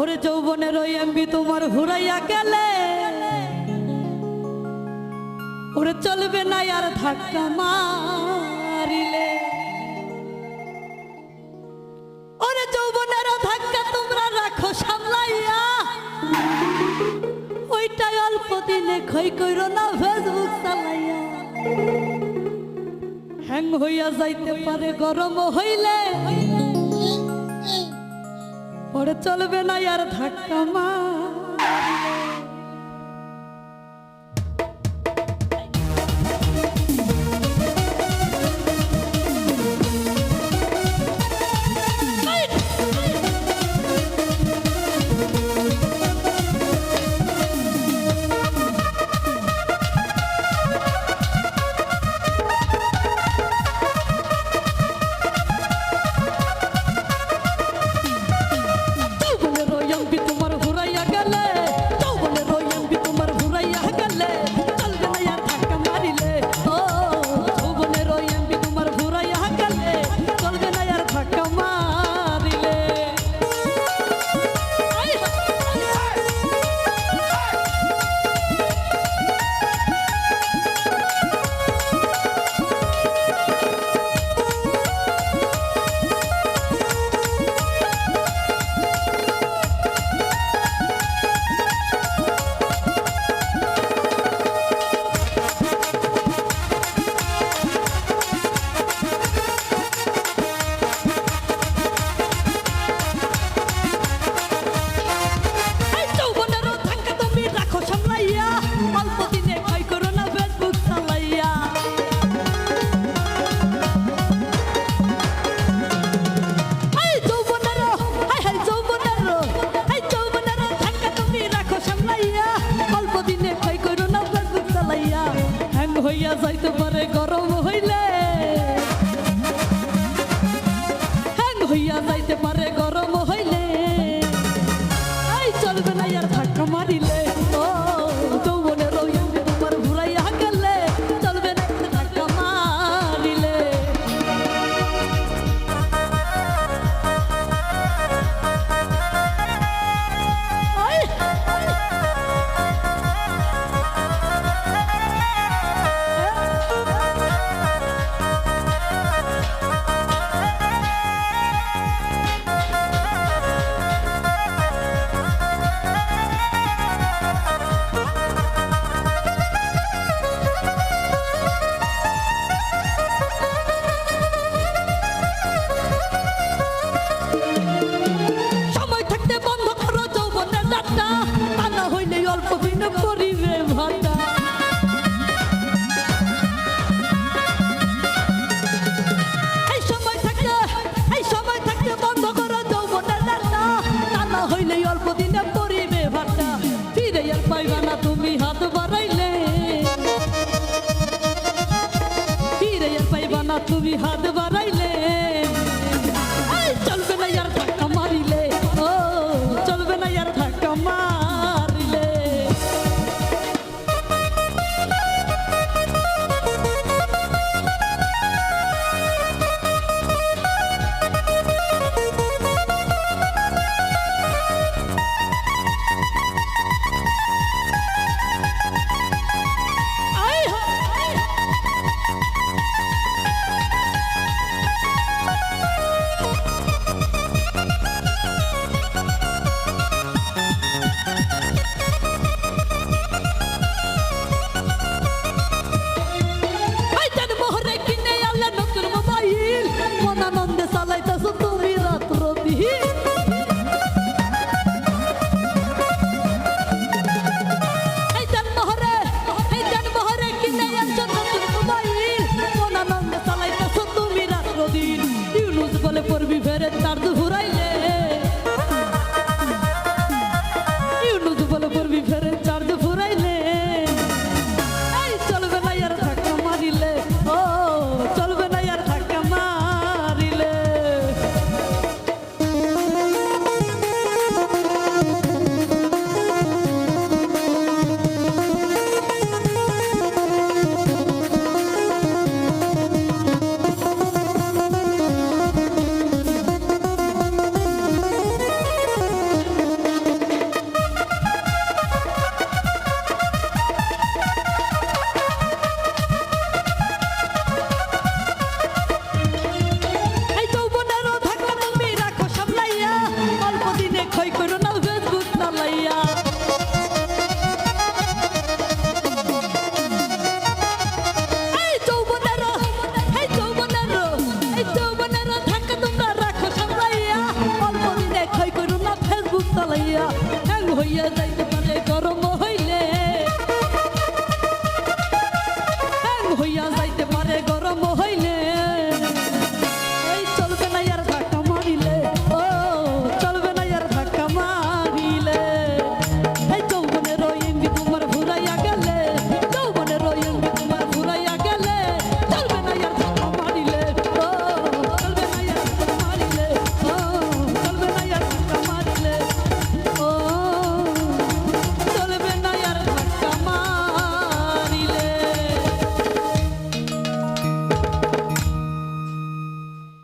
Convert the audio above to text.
ওরে যৌবনের ওই এমবি তোমার ঘুরাইয়া গেলে। ওরে চলবে না আর ধাক্কা মারিলে। ওরে যৌবনের ধাক্কা তোমরা রাখো সামলাইয়া। ওইটাই অল্প দিনে খই কইর না ফেসবুক চালাইয়া। হ্যাং হইয়া যাইতে পারে, গরম হইলে। ওরে চলবে না আর ধাক্কা মা। জ্বরে গরম হইলে তুমি হাত জলে পড়বি ফেরে তার দুপুর